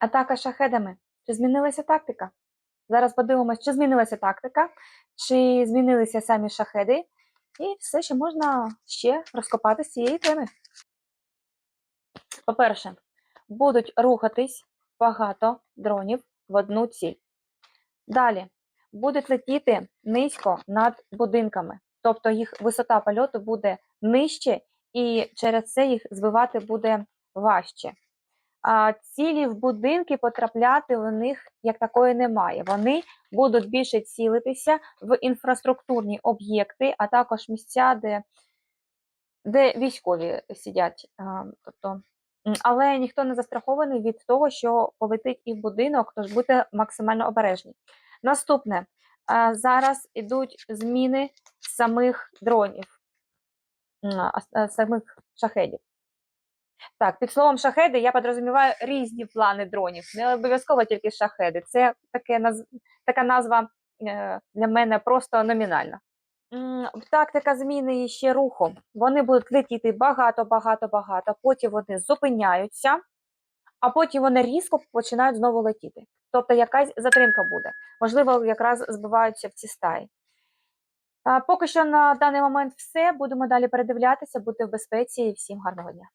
Атака шахедами. Чи змінилася тактика? Зараз подивимось, чи змінилася тактика, чи змінилися самі шахеди, і все, що можна ще розкопати з цієї теми. По-перше, будуть рухатись багато дронів в одну ціль. Далі будуть летіти низько над будинками, тобто їх висота польоту буде нижче, і через це їх збивати буде важче. Цілі в будинки потрапляти в них як такої немає. Вони будуть більше цілитися в інфраструктурні об'єкти, а також місця, де, де військові сидять. Тобто, але ніхто не застрахований від того, що полетить і в будинок, тож будьте максимально обережні. Наступне зараз ідуть зміни самих дронів, самих шахедів. Так, під словом шахеди я підрозуміваю різні плани дронів, не обов'язково тільки шахеди. Це таке наз... така назва е, для мене просто номінальна. Тактика зміни ще руху. Вони будуть летіти багато, багато, багато, потім вони зупиняються, а потім вони різко починають знову летіти. Тобто якась затримка буде. Можливо, якраз збиваються в ці стаї. А, Поки що на даний момент все. Будемо далі передивлятися, бути в безпеці і всім гарного дня.